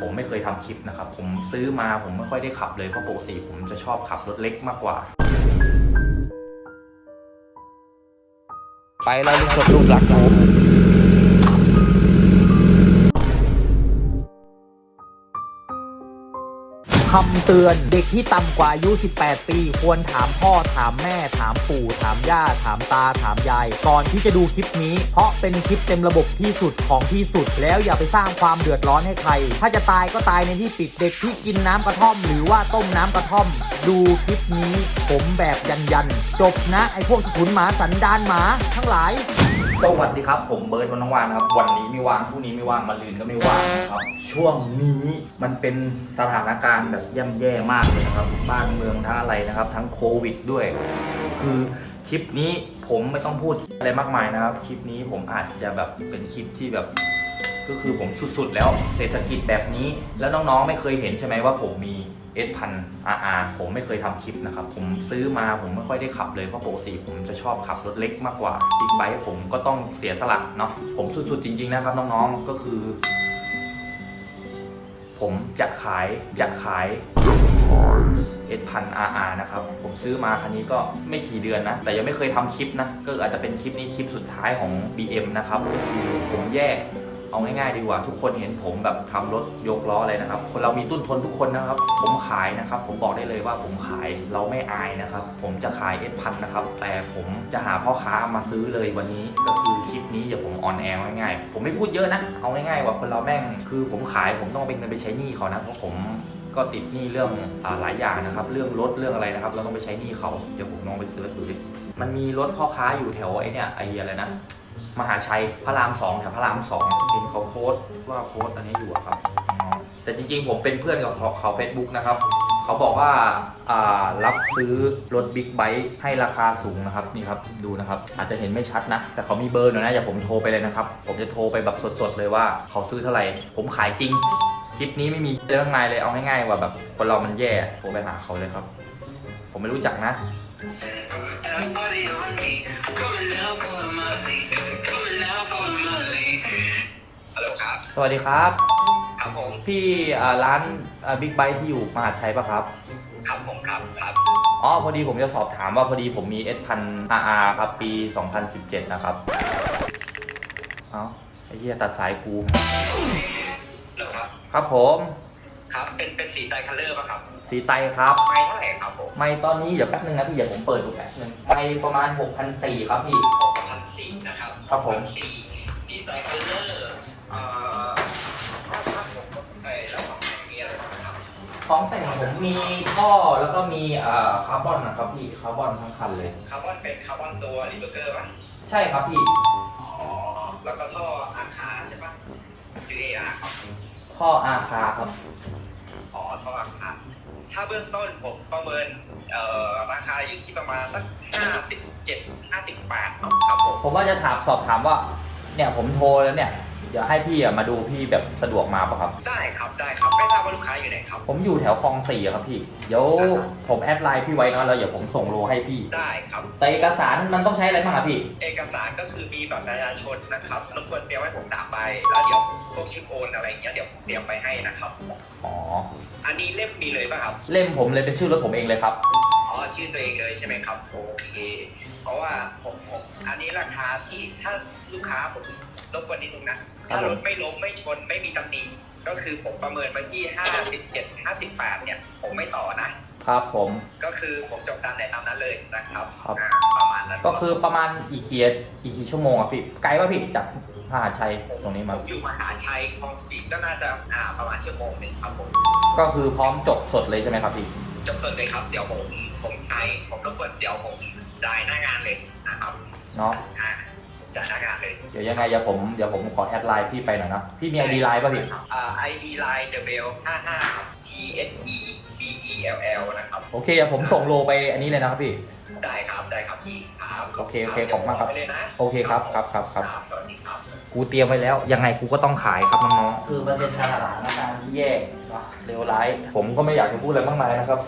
ผมไม่เคยทำคลิปนะครับ ผมซื้อมาผมไม่ค่อยได้ขับเลยเพราะปกติผมจะชอบขับรถเล็กมากกว่า ไปแล้วลูกศรลูกหลักกู คำเตือนเด็กที่ต่ำกว่าอายุ 18 ปี ควรถามพ่อถามแม่ ถามปู่ ถามย่า ถามตา ถามยาย ก่อนที่จะดูคลิปนี้ เพราะเป็นคลิปเต็มระบบที่สุดของที่สุด แล้วอย่าไปสร้างความเดือดร้อนให้ใคร ถ้าจะตายก็ตายในที่ปิดเด็กที่กินน้ำกระท่อม หรือว่าต้มน้ำกระท่อม ดูคลิปนี้ ผมแบบยันยันจบนะไอพวกสกุลหมาสันดานหมา ทั้งหลาย สวัสดีครับ ผมเบิร์ดวันน้องวานครับ วันนี้ไม่ว่างพรุ่งนี้ไม่ว่างมาลืนก็ไม่ว่างครับ ช่วงนี้มันเป็นสถานการณ์แบบย่ำแย่มากเลยนะครับ บ้านเมืองทั้งอะไรนะครับ ทั้งโควิดด้วย คือคลิปนี้ผมไม่ต้องพูดอะไรมากมายนะครับ คลิปนี้ผมอาจจะแบบเป็นคลิปที่แบบ ก็คือผมสุดๆ แล้วเศรษฐกิจแบบนี้ แล้วน้องๆ ไม่เคยเห็นใช่ไหมว่าผมมีเอสพันอาร์ผมไม่เคยทำคลิปนะครับ ผมซื้อมาผมไม่ค่อยได้ขับเลย เพราะปกติผมจะชอบขับรถเล็กมากกว่าบิ๊กไบค์ผมก็ต้องเสียสละเนาะผมสุดๆ จริง ๆ นะครับ น้องๆ ก็คือ ผมจะขายจะขายเอสพันอาร์นะครับ ผมซื้อมาคันนี้ก็ไม่กี่เดือนนะ แต่ยังไม่เคยทำคลิปนะ ก็อาจจะเป็นคลิปนี้คลิปสุดท้ายของ BM นะครับผมแยก เอาง่ายๆดีกว่า ทุกคนเห็นผมแบบทำรถยกล้ออะไรนะครับ คนเรามีต้นทนทุกคนนะครับ ผมขายนะครับ ผมบอกได้เลยว่าผมขายเราไม่อายนะครับ ผมจะขายเอสพันนะครับ แต่ผมจะหาพ่อค้ามาซื้อเลยวันนี้ก็คือคลิปนี้เดี๋ยวผมออนแอร์ง่ายๆผมไม่พูดเยอะนะเอาง่ายๆว่าคนเราแม่งคือผมขายผมต้องเป็นเงินไปใช้หนี้เขานะเพราะผมก็ติดหนี้เรื่องอหลายอย่างนะครับ เรื่องรถเรื่องอะไรนะครับ เราต้องไปใช้หนี้เขาเดี๋ยวผมลองไปเสิร์ชดูดิมันมีรถพ่อค้าอยู่แถวไอ้เนี่ยไอ้อะไรนะ มหาชัยพระรามสองแถวพระรามสองเห็นเขาโพสต์ว่าโพสต์อันนี้อยู่อะครับ แต่จริงๆ ผมเป็นเพื่อนกับเขาเขาเฟซบุ๊กนะครับ เขาบอกว่าอ่ารับซื้อรถบิ๊กไบค์ให้ราคาสูงนะครับนี่ครับดูนะครับอาจจะเห็นไม่ชัดนะ แต่เขามีเบอร์หน่อยนะอย่าผมโทรไปเลยนะครับ ผมจะโทรไปแบบสดๆเลยว่าเขาซื้อเท่าไหร่ ผมขายจริงคลิปนี้ไม่มีเรื่องไงเลยเอาง่ายๆว่าแบบคนเรามันแย่โทรไปหาเขาเลยครับ ผมไม่รู้จักนะ สวัสดีครับ ครับผม พี่อ่าร้านบิ๊กไบค์ที่อยู่มหาชัยปะครับ ครับผมครับครับ อ๋อ พอดีผมจะสอบถามว่าพอดีผมมี S พัน RR ครับ ปี 2017 นะครับ เอ้าไอ้เหี้ยตัดสายกูฮัลโหลครับครับผม ครับ เป็นเป็นสีไตรคัลเลอร์ป่ะครับ สีไตครับ ไม่เท่าไหร่ครับผมไม่ตอนนี้เดี๋ยวแป๊บนึงนะพี่เดี๋ยวผมเปิดดูแป๊บนึงไม่ประมาณ6,400ครับพี่ หกพันสี่นะครับครับผม สีสีไตรคัลเลอร์เอ่อถ้าถ้าผมเอ่อแล้วผมมีอะไรบ้างครับของแต่งผมมีท่อแล้วก็มีอ่าคาร์บอนนะครับพี่คาร์บอนทั้งคันเลย คาร์บอนเป็นคาร์บอนตัวรีเบอร์เกอร์ป่ะใช่ครับพี่อ๋อแล้วก็ท่ออาคาใช่ป่ะ UAR ครับท่ออาคาครับอ๋อท่ออาคาร ถ้าเบื้องต้นผมประเมินราคาอยู่ที่ประมาณสักห้าสิบเจ็ดห้าสิบแปดครับผม ผมว่าจะถามสอบถามว่า เนี่ยผมโทรแล้วเนี่ย เดี๋ยวให้พี่อะมาดูพี่แบบสะดวกมาปะครับ ได้ครับได้ครับไม่ทราบว่าลูกค้าอยู่ไหนครับ ผมอยู่แถวคลองสี่อะครับพี่ เดี๋ยวผมแอดไลน์พี่ไว้เนอะแล้วเดี๋ยวผมส่งโลให้พี่ ได้ครับ แต่เอกสารมันต้องใช้อะไรบ้างอะพี่ เอกสารก็คือมีบัตรประชาชนนะครับรบกวนเตรียมให้ผมสามใบแล้วเดี๋ยวพวกชื่อโอนอะไรอย่างเงี้ยเดี๋ยวผมเตรียมไปให้นะครับ อ๋อ อันนี้เล่มมีเลยป่ะครับ เล่มผมเลยเป็นชื่อรถผมเองเลยครับ อ๋อชื่อตัวเองเลยใช่ไหมครับโอเค เพราะว่าผมผมอันนี้ราคาที่ถ้าลูกค้าผม รบกวนนิดนึงนะถ้ารถไม่ล้มไม่ชนไม่มีตำหนิก็คือผมประเมินไปที่57 58เนี่ยผมไม่ต่อนะครับผม ก็คือผมจบตามไหนตามนั้นเลยนะครับครับ อ่าประมาณนั้นก็คือประมาณอีกกี่อีกกี่ชั่วโมงอะพี่ไกลป่ะพี่จากมหาชัยตรงนี้ผมามอยู่มหาชัยคลองสตรีทก็น่าจะอ่าประมาณชั่วโมงหนึ่งครับผมก็คือพร้อมจบสดเลยใช่ไหมครับพี่จบเสร็จเลยครับเดี๋ยวผมผมใช้ผมรบกวนเดี๋ยวผมจ่ายหน้างานเลยนะครับเนาะ อ่า จ่ายหน้างานเลยเดี๋ยวยังไงเดี๋ยวผมเดี๋ยวผมขอแอดไลน์พี่ไปหน่อยนะพี่มีไอดีไลน์ป่ะพี่อ่า ID line the bell 55ครับ T S E B E L L นะครับ โอเคเดี๋ยวผมส่งโลไปอันนี้เลยนะครับพี่ ได้ครับได้ครับพี่ครับโอเคโอเคขอบคุณมากครับ ไปเลยนะโอเคครับครับครับครับ สวัสดีครับ กูเตรียมไว้แล้ว ยังไงกูก็ต้องขายครับน้องๆ คือมันเป็นสถานการณ์ที่แย่เนอะเลวร้าย ผมก็ไม่อยากจะพูดอะไรมากมายนะครับ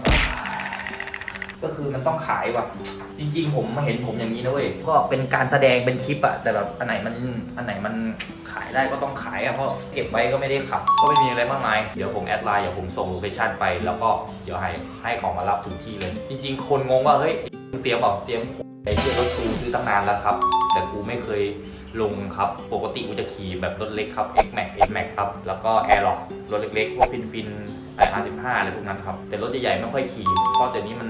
ก็คือมันต้องขายว่ะ จริง ๆ ผมมาเห็นผมอย่างนี้นะเว้ย ก็เป็นการแสดงเป็นคลิปอะแต่แบบอันไหนมันอันไหนมันขายได้ก็ต้องขายอะเพราะเก็บไว้ก็ไม่ได้ขับ ก็ไม่มีอะไรมากมาย เดี๋ยวผมแอดไลน์เดี๋ยวผมส่งโลเคชั่นไป แล้วก็เดี๋ยวให้ให้ของมารับถึงที่เลย จริง ๆ คนงงว่าเฮ้ยเตรียมเปล่าเตรียมไอ้ที่รถกูซื้อตั้งนานแล้วครับ แต่กูไม่เคยลงครับ ปกติกูจะขี่แบบรถเล็กครับ X Max X Max ครับ แล้วก็ Airlock รถเล็กๆพวกฟินฟินไอ R15 อะไรพวกนั้นครับ แต่รถใหญ่ๆไม่ค่อยขี่ เพราะเดี๋ยวนี้มัน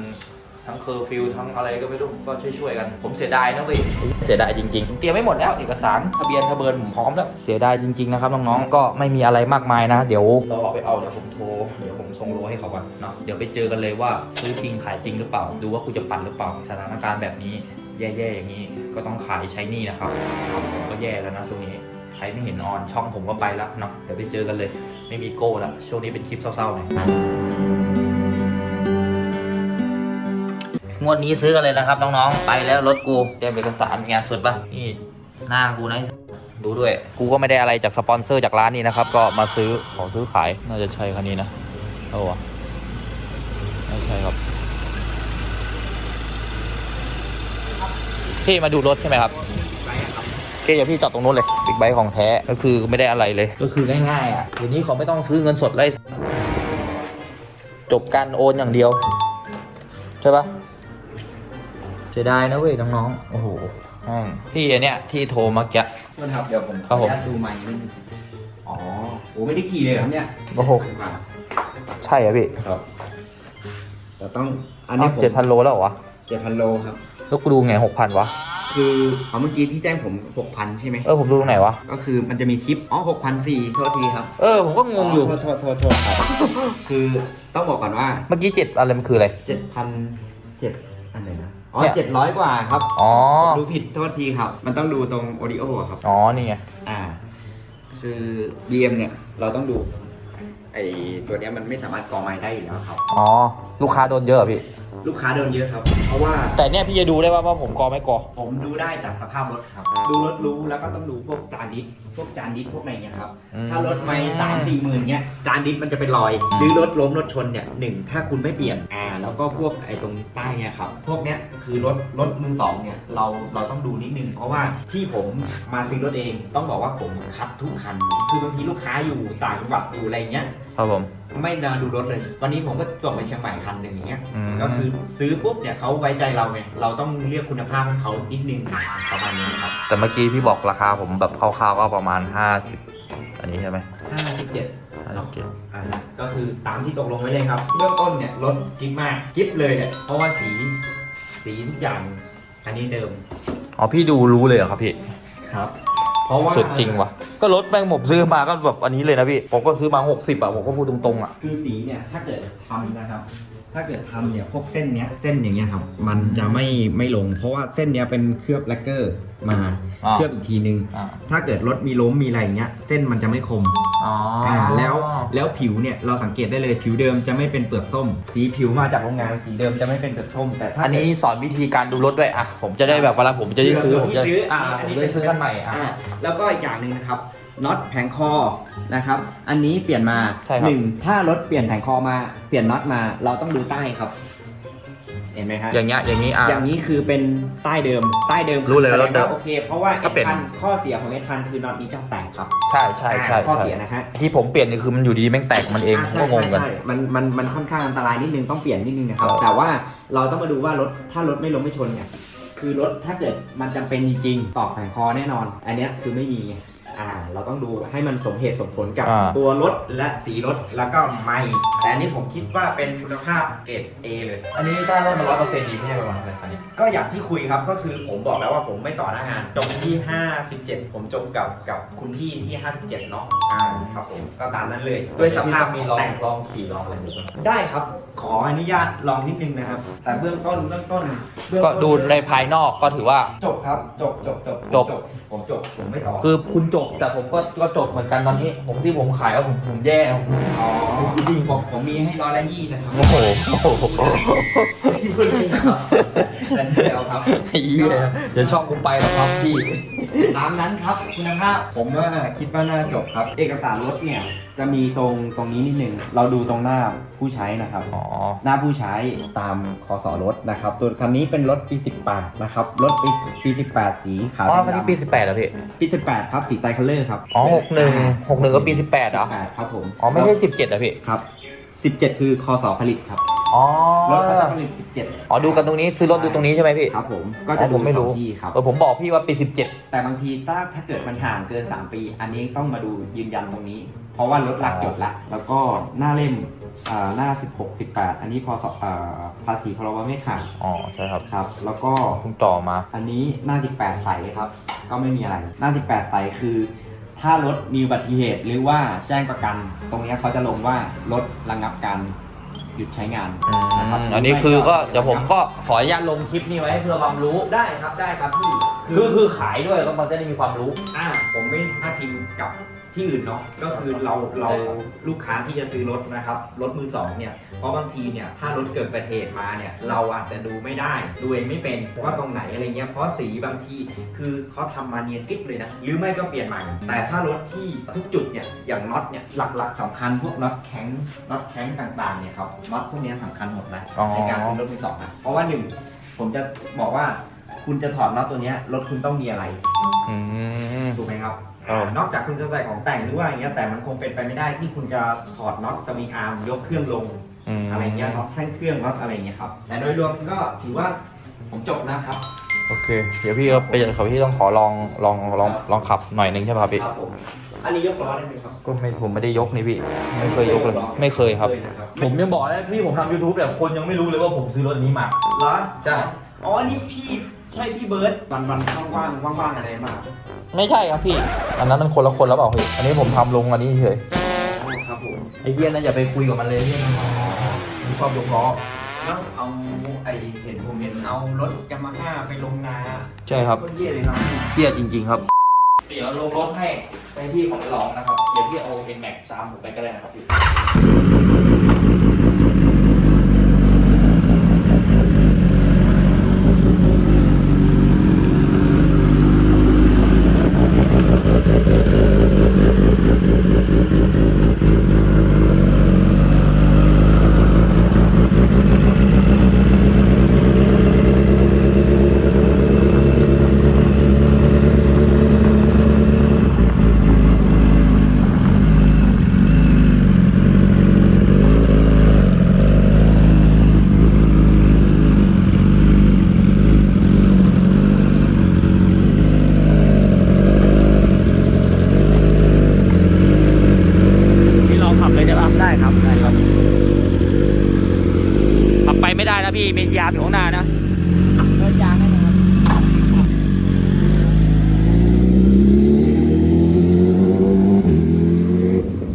ทั้งเคอร์ฟิวทั้งอะไรก็ไม่รู้ก็ช่วยๆกัน ผมเสียดายนะเว้ยเสียดายจริงๆเตรียมไม่หมดแล้วเอกสารทะเบียนทะเบินผมพร้อมแล้วเสียดายจริงๆนะครับน้องๆก็ไม่มีอะไรมากมายนะ เดี๋ยวรอไปเอาเดี๋ยวผมโทรเดี๋ยวผมส่งโลให้เขาก่อนเนาะเดี๋ยวไปเจอกันเลยว่าซื้อจริงขายจริงหรือเปล่า ดูว่ากูจะปั่นหรือเปล่าสถานการณ์แบบนี้แย่ๆอย่างนี้ก็ต้องขายใช้นี่นะครับผมก็แย่แล้วนะช่วงนี้ใครไม่เห็นออนช่องผมก็ไปแล้วเนาะเดี๋ยวไปเจอกันเลย ไม่มีโก้ล้วช่วงนี้เป็นคลิปเศร้าๆหน่อย งวดนี้ซื้อกันเลยนะครับน้องๆ ไปแล้วรถกูเตรียมเอกสารงานสุดปะนี่หน้ากูนะดูด้วย กูก็ไม่ได้อะไรจากสปอนเซอร์จากร้านนี้นะครับ ก็มาซื้อของซื้อขาย น่าจะใช่คันนี้นะเอาวะไม่ใช่ครับพี่มาดูรถใช่ไหมครับเคเดี๋ยวพี่จอดตรงนู้นเลยบิ๊กไบค์ของแท้ก็คือไม่ได้อะไรเลย ก็คือง่ายๆอะเดี๋ยวนี้เขาไม่ต้องซื้อเงินสดเลยจบการโอนอย่างเดียว ใช่ปะ เสียดายนะเว้ยน้องๆ โอ้โหแม่งพี่อันเนี้ยที่โทรมาแกะ มันครับเดี๋ยวผมครับผม ขออนุญาตดูใหม่นิดนึงอ๋อโอ้ไม่ได้ขี่เลยครับเนี่ยโอ้โห ใช่อะพี่ครับแต่ต้องอันนี้ผมเจ็ดพันโลแล้วเหรอวะเจ็ดพันโลครับ แล้วกูดูไงหกพันวะ คือเอาเมื่อกี้ที่แจ้งผมหกพันใช่ไหมเออผมดูตรงไหนวะ ก็คือมันจะมีทิปอ๋อหกพันสี่โทษทีครับเออผมก็งงอยู่ โทษโทษโทษโทษครับ คือต้องบอกก่อนว่าเมื่อกี้เจ็ดอะไรมันคืออะไร เจ็ดพันเจ็ดอันไหนนะ อ๋อเนี่ย เจ็ดร้อยกว่าครับอ๋อ ดูผิดโทษทีครับ มันต้องดูตรงโอดิโอครับ อ๋อ นี่ไง อ่า คือ BM เนี่ย เราต้องดู ไอตัวเนี้ยมันไม่สามารถกรองไม้ได้อยู่แล้วครับ อ๋อ ลูกค้าโดนเยอะเหรอพี่ ลูกค้าโดนเยอะครับ เพราะว่าแต่เนี่ยพี่จะดูได้ว่าว่าผมกอไม่กอ ผมดูได้จากสภาพรถครับ ดูรถรู้แล้วก็ต้องดูพวกจานดิสพวกจานดิสพวกอะไรเงี้ยครับ อืมถ้ารถไม่สามสี่หมื่นเงี้ยจานดิสมันจะเป็นรอยหรือรถล้มรถชนเนี่ยหนึ่งถ้าคุณไม่เปลี่ยนอ่าแล้วก็พวกไอ้ตรงใต้เนี่ยครับ พวกเนี้ยคือรถรถมือสองเนี่ยเราเราต้องดูนิดนึง เพราะว่าที่ผมมาซื้อรถเองต้องบอกว่าผมคัดทุกคัน คือบางทีลูกค้าอยู่ต่างจังหวัดอยู่อะไรเงี้ย ครับผม ไม่นาดูรถเลย วันนี้ผมก็ส่งไปเชียงใหม่คันหนึ่งอย่างเงี้ย อืม ก็คือซื้อปุ๊บเนี่ยเขาไว้ใจเราไง เราต้องเรียกคุณภาพให้เขานิดนึงประมาณนี้ครับแต่เมื่อกี้พี่บอกราคาผมแบบคร่าวๆก็ประมาณ 50 อันนี้ใช่ไหม57 57อ่าฮะก็คือตามที่ตกลงไว้เลยครับเริ่มต้นเนี่ยรถกิ๊บมากกิ๊บเลยเนี่ยเพราะว่าสีสีทุกอย่างอันนี้เดิม อ๋อพี่ดูรู้เลยเหรอครับพี่ ครับ เพราะว่า สุดจริงวะก็รถแม่งผมซื้อมาก็แบบอันนี้เลยนะพี่ ผมก็ซื้อมา 60อะผมก็พูดตรงๆอะ คือสีเนี่ยถ้าเกิดทำนะครับ ถ้าเกิดทำเนี่ยพวกเส้นเนี้ยเส้นอย่างเงี้ยครับมันจะไม่ไม่ลง เพราะว่าเส้นเนี้ยเป็นเคลือบแลกเกอร์มาอ่าเคลือบอีกทีนึง อ่า ถ้าเกิดรถมีล้มมีอะไรอย่างเงี้ยเส้นมันจะไม่คมอ๋ออ่าแล้วแล้วผิวเนี่ยเราสังเกตได้เลยผิวเดิมจะไม่เป็นเปลือกส้ม สีผิวมาจากโรงงานสีเดิมจะไม่เป็นเปลือกส้ม แต่ถ้าอันนี้สอนวิธีการดูรถด้วยอะผมจะได้แบบเวลาผมจะได้ซื้อผมจะซื้ออ่าอันผมนี้จะได้ซื้อคันใหม่อะอ่าแล้วก็อีกอย่างหนึ่งนะครับ น็อตแผงคอนะครับ อันนี้เปลี่ยนมาใช่ครับ หนึ่งถ้ารถเปลี่ยนแผงคอมาเปลี่ยนน็อตมาเราต้องดูใต้ครับ เห็นไหมฮะอย่างเงี้ยอย่างนี้อะ อย่างนี้คือเป็นใต้เดิมใต้เดิมรู้เลยแสดงรถเดิมโอเค เพราะว่าถ้าเปลี่ยนพันข้อเสียของเอทันคือน็อตนี้จะแตกครับใช่ใช่ใช่อ่าข้อใช่เสียนะฮะ ที่ผมเปลี่ยนนี่คือมันอยู่ดีแม่งแตกมันเองอ่าก็ใช่งงกันใช่ใช่มันมันมันค่อนข้างอันตรายนิดนึงต้องเปลี่ยนนิดนึงนะครับ ครับ แต่ว่าเราต้องมาดูว่ารถถ้ารถไม่ล้มไม่ชนเนี่ยคือรถถ้าเกิดมันจำเป็นจริงๆตอกแผงคอแน่นอน อันเนี้ยคือไม่มีไง อ่า เราต้องดูให้มันสมเหตุสมผลกับอ่า ตัวรถและสีรถแล้วก็ไม่แต่อันนี้ผมคิดว่าเป็นคุณภาพเกรด A เลย อันนี้ถ้ารถมันร้อยเปอร์เซ็นต์ดีไม่ใช่ประมาณเท่าไหร่อันนี้ก็อย่างที่คุยครับก็คือผมบอกแล้วว่าผมไม่ต่อหน้างานจบที่ 57 ผมจบกับกับคุณพี่ที่ 57 เนาะอ่าครับผมก็ตามนั้นเลย ด้วยสภาพมีลองแต่ง ลองขี่ลองอะไรดูได้ครับ ขออนุญาตลองนิดนึงนะครับ แต่เบื้องต้นเบื้องต้นเบื้องก็ต้นดูในภายนอกก็ถือว่า จบครับ จบจบจบจบ ผมจบ ผมไม่ต่อ คือคุณจบแต่ผมก็ก็จบเหมือนกันตอนนี้ ผมที่ผมขายก็ผมผมแย่ผมอ๋อจริงๆผมผมมีให้ร้อยละยี่นะครับโอ้โหโอ้โหที่พูดจริงนะครับแต่เดียวครับไอ้เหี้ยเดี๋ยวช่องกูไปแล้วครับพี่ตามนั้นครับคุณภาพผมว่าคิดว่าน่าจบครับ เอกสารรถเนี่ยจะมีตรงตรงนี้นิดนึงเราดูตรงหน้าผู้ใช้นะครับอ๋อหน้าผู้ใช้ตามคอสอรถนะครับตัวคันนี้เป็นรถปี 18 นะครับรถปีปี18 สีขาวอ๋อคันนี้ปีด18แล้วพี่ำปี 18 ครับสีไตรคัลเลอร์ครับอ๋อ61 61ก็ปี18เหรอ18ครับผมอ๋อไม่ใช่17เหรอพี่ครับ17คือคอสอผลิตครับอ๋อรถเขาจะผลิตอ๋อดูกันตรงนี้ซื้อรถดูตรงนี้ใช่ไหมพี่17ครับผมก็อ๋จะอดูผมไม่รู้สองที่ครับเออผมบอกพี่ว่าปีแต่บางทีถ้าถ้าเกิดมันห่างเกิน3ปี อันนี้ต้องมาดูยืนยันตรงนี้ เพราะว่ารถหลักจดละ แล้วก็หน้าเล่มอ่าหน้า 16 18 อันนี้พอสอ่าภาษีพรบไม่ขาด17อ๋อใช่ครับครับ แล้วก็เพิ่งต่อมา อันนี้หน้า 18 ใสครับ ก็ไม่มีอะไร หน้า 18 ใสคือ ถ้ารถมีอุบัติเหตุหรือว่าแจ้งประกัน ตรงเนี้ยเขาจะลงว่ารถระงับการหยุดใช้งานอืมนะครับอันนี้คือก็เดี๋ยวผมก็ขออนุญาตลงคลิปนี้ไว้เพื่อความรู้ ได้ครับได้ครับพี่คือคือขายด้วยก็มันจะได้มีความรู้ อ่าผมไม่พาดพิงกับ ที่อื่นเนาะก็คือเราเราลูกค้าที่จะซื้อรถนะครับรถมือสองเนี่ยเพราะบางทีเนี่ยถ้ารถเกิดอุบัติเหตุมาเนี่ยเราอาจจะดูไม่ได้ดูเองไม่เป็นว่าตรงไหนอะไรเงี้ยเพราะสีบางทีคือเขาทำมาเนียนกิ๊บเลยนะหรือไม่ก็เปลี่ยนใหม่ แต่ถ้ารถที่ทุกจุดเนี่ยอย่างน็อตเนี่ยหลักๆสำคัญพวกน็อตแข็งน็อตแข็งต่างๆเนี่ยครับน็อตพวกเนี้ยสำคัญหมดนะอ๋อในการซื้อรถมือสองนะเพราะว่าหนึ่งผมจะบอกว่าคุณจะถอดน็อตตัวเนี้ยรถคุณต้องมีอะไรอืมถูกไหมครับครับอ่า นอกจากคุณจะใส่ของแต่งหรือว่าอย่างเงี้ยแต่มันคงเป็นไปไม่ได้ที่คุณจะถอดน็อตสวิงอาร์มยกเครื่องลงมอะไรเงี้ยน็อตแท่งเครื่องน็อตอะไรเงี้ยครับแต่โดยรวมก็ถือว่าผมจบนะครับโอเค เดี๋ยวพี่ก็ไปเขาพี่ต้องขอลองลองลองลองขับหน่อยหนึงใช่ป่ะครับพี่ครับผมอันนี้ยกล้อได้ไหมครับก็ไม่ผมไม่ได้ยกนี่พี่ ไม่เคยยกเลยไม่เคยครับนะผมยังบอกเลยพี่ผมทำ YouTube แต่คนยังไม่รู้เลยว่าผมซื้อรถนี้มาเหรอใช่อ๋ออันนี้พี่ ใช่พี่เบิร์ดวันวันๆว่างๆว่างๆอะไรมาไม่ใช่ครับพี่ อันนั้นมันคนละคนแล้วเปล่าพี่ อันนี้ผมทำลงอันนี้เฉยครับผมไอ้เฮียนั่นอย่าไปคุยกับมันเลยเฮียมันมันชอบยกล้อแล้วเอาไอเห็นผมเห็นเอารถยามาฮ่าไปลงนาใช่ครับก็เยี่ยเลยครับเฮียจริง ๆ ครับเดี๋ยวลงรถให้ไปพี่ของลองนะครับ เดี๋ยวพี่เอาเป็นแม็กตามผมไปก็ได้นะครับพี่พี่ลองขับเลยใช่ปะได้ครับ ได้ครับ ขับไปไม่ได้นะพี่มียามอยู่ข้างหน้านะเดินยางได้ไหมครับ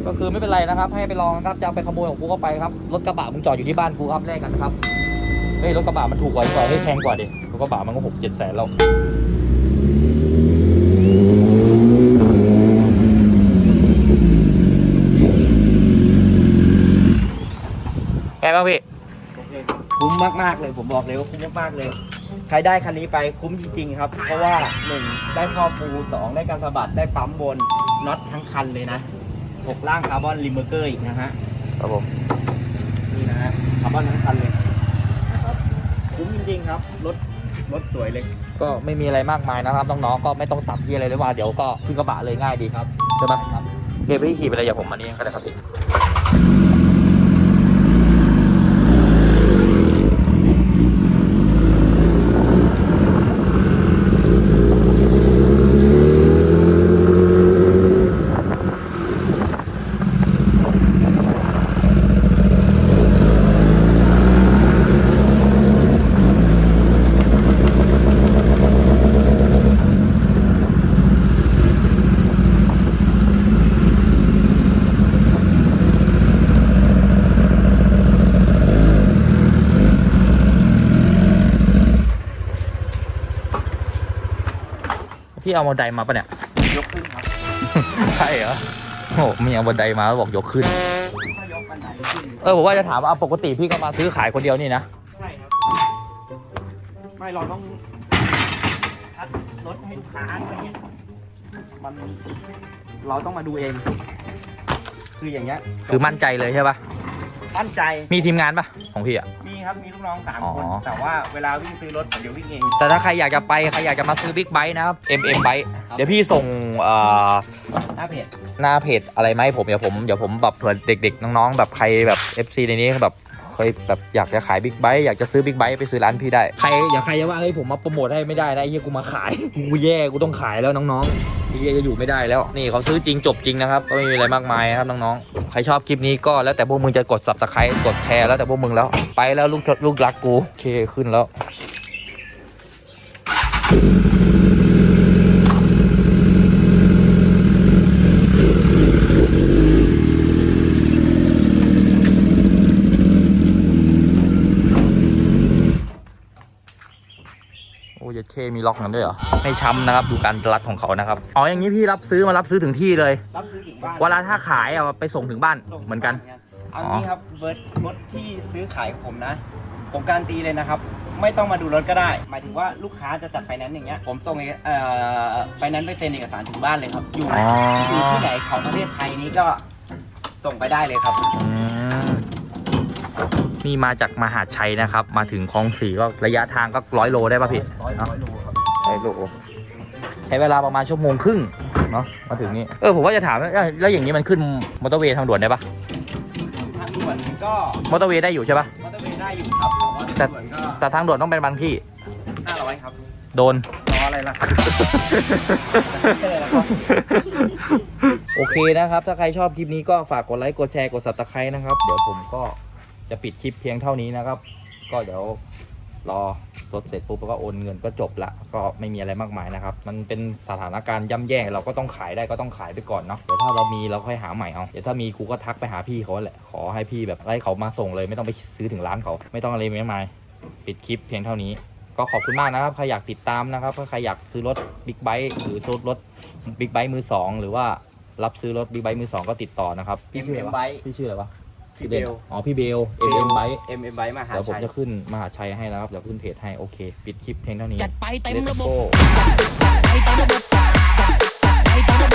ก็คือไม่เป็นไรนะครับ ให้ไปลองนะครับจะไปขโมยของกูก็ไปครับรถกระบะมึงจอดอยู่ที่บ้านกูครับแลกกันนะครับเฮ้ยรถกระบะมันถูกกว่าดีกว่าเฮ้ยแพงกว่าดิรถกระบะมันก็หกเจ็ดแสนแล้วไงบ้างพี่ มมากๆเลย ผมบอกเลยว่าคุ้มมากๆเลย ใครได้คันนี้ไปคุ้มจริงๆครับ เพราะว่า1ได้ครอบฟู2ได้การสะบัดได้ปั๊มบนน็อตทั้งคันเลยนะ6ล่างคาร์บอนลิเมอร์เกอร์อีกนะฮะครับผมนี่นะฮะคาร์บอนทั้งคันเลยนะครับคุ้มจริงๆครับรถรถสวยเลย ก็ไม่มีอะไรมากมายนะครับน้องๆก็ไม่ต้องตัดที่อะไรเลยว่าเดี๋ยวก็ขึ้นกระบะเลยง่ายดีครับใช่ปะครับโอเคพี่ขี่ไปเลยอย่าผมมานี่ก็ได้ครับพี่ เอาบันไดมาปะเนี่ย ยกขึ้นครับใช่เหรอ โอ้มีเอาบันไดมาแล้วบอกยกขึ้น ถ้ายกบันไดขึ้น เออผมว่าจะถามว่าเอาปกติพี่ก็มาซื้อขายคนเดียวนี่นะ ใช่ครับ ไม่เราต้องคัดลดให้ลูกค้าอะไรเงี้ยมันเราต้องมาดูเอง คืออย่างเงี้ยคือมั่นใจเลยใช่ปะมั่นใจมีทีมงานปะของพี่อะมี ครับ มีลูกน้องสามอ๋อคนแต่ว่าเวลาวิ่งซื้อรถผมเดี๋ยววิ่งเอง แต่ถ้าใครอยากจะไป ใครอยากจะมาซื้อบิ๊กไบค์นะครับ MM Bike ครับ เดี๋ยวพี่ส่งเอ่อหน้าเพจหน้าเพจอะไรไหมาให้ผม เดี๋ยวผมเดี๋ยวผมแบบเผื่อเด็กๆ น้องๆ แบบใครแบบ FC ในนี้แบบ เคยแบบอยากจะขายบิ๊กไบค์อยากจะซื้อบิ๊กไบค์ไปซื้อร้านพี่ได้ ใครอย่าใครจะว่าเฮ้ยผมมาโปรโมทให้ไม่ได้นะไอ้เหี้ยกูมาขาย กูแย่กูต้องขายแล้วน้องๆไอ้เหี้ยจะอยู่ไม่ได้แล้ว นี่เขาซื้อจริงจบจริงนะครับก็ไม่มีอะไรมากมายครับน้องๆ ใครชอบคลิปนี้ก็แล้วแต่พวกมึงจะกดสับตะไคร้กดแชร์แล้วแต่พวกมึงแล้ว ไปแล้วลูกลูกรักกูโอเคขึ้นแล้ว เคมีล็อกกันด้วยเหรอไม่ช้ำนะครับดูการรัดของเขานะครับอ๋ออย่างนี้พี่รับซื้อมารับซื้อถึงที่เลย รับซื้อถึงบ้านเวลาถ้าขายอะไปส่งถึงบ้านส่งเหมือนกัน เอางี้ครับเบิร์ดรถที่ซื้อขายของผมนะ ผมการนตีเลยนะครับ ไม่ต้องมาดูรถก็ได้ หมายถึงว่าลูกค้าจะจัดไฟแนนซ์อย่างเงี้ยผมส่งเอกเอ่อไฟแนนซ์ไปเซ็นเอกสารถึงบ้านเลยครับ อยู่อ๋ออยู่ที่ไหนของประเทศไทยนี้ก็ส่งไปได้เลยครับ อืม นี่มาจากมหาชัยนะครับ มาถึงคลองสี่ก็ระยะทางก็ร้อยโลได้ป่ะพี่ร้อยเนอะร้อยโลครับร้อยโลใช้เวลาประมาณชั่วโมงครึ่งเนาะมาถึงนี่เออผมว่าจะถามว่าเอ้ยแล้วอย่างนี้มันขึ้นมอเตอร์เวย์ทางด่วนได้ปะทางด่วนก็มอเตอร์เวย์ได้อยู่ใช่ปะมอเตอร์เวย์ได้อยู่ครับแต่ว่าทางด่วนก็แต่ทางด่วนต้องเป็นบางที่ห้าร้อยครับโดน รออะไรล่ะ โอเคนะครับ ถ้าใครชอบคลิปนี้ก็ฝากกดไลค์ กดแชร์ กด subscribe นะครับ เดี๋ยวผมก็ จะปิดคลิปเพียงเท่านี้นะครับ ก็เดี๋ยวรอรถเสร็จปุ๊บแล้วก็โอนเงินก็จบละก็ไม่มีอะไรมากมายนะครับ มันเป็นสถานการณ์ย่ำแย่เราก็ต้องขายได้ก็ต้องขายไปก่อนเนาะเดี๋ยวถ้าเรามีเราค่อยหาใหม่เอาเดี๋ยวถ้ามีกูก็ทักไปหาพี่เขาแหละขอให้พี่แบบให้เขามาส่งเลย ไม่ต้องไปซื้อถึงร้านเขา ไม่ต้องอะไรมากมายปิดคลิปเพียงเท่านี้ ก็ขอบคุณมากนะครับใครอยากติดตามนะครับถ้าใครอยากซื้อรถบิ๊กไบค์หรือซื้อรถบิ๊กไบค์มือสองหรือว่ารับซื้อรถบิ๊กไบค์มือสองก็ติดต่อนะครับพี่ชื่ออะไรวะพี่ชื่ออะไรวะ พี่เบล อ๋อ พี่เบลเอ็มเอ็มไบค์เอ็มเอ็มไบมาหาเดี๋ยวผมชัย จะขึ้นมหาชัยให้นะครับ เดี๋ยวขึ้นเพจให้ โอเค ปิดคลิปเพียงเท่านี้ จัดไปเต็ม Let's ระบบ go จัดไปตามระบบจัดไปตามระบบจัด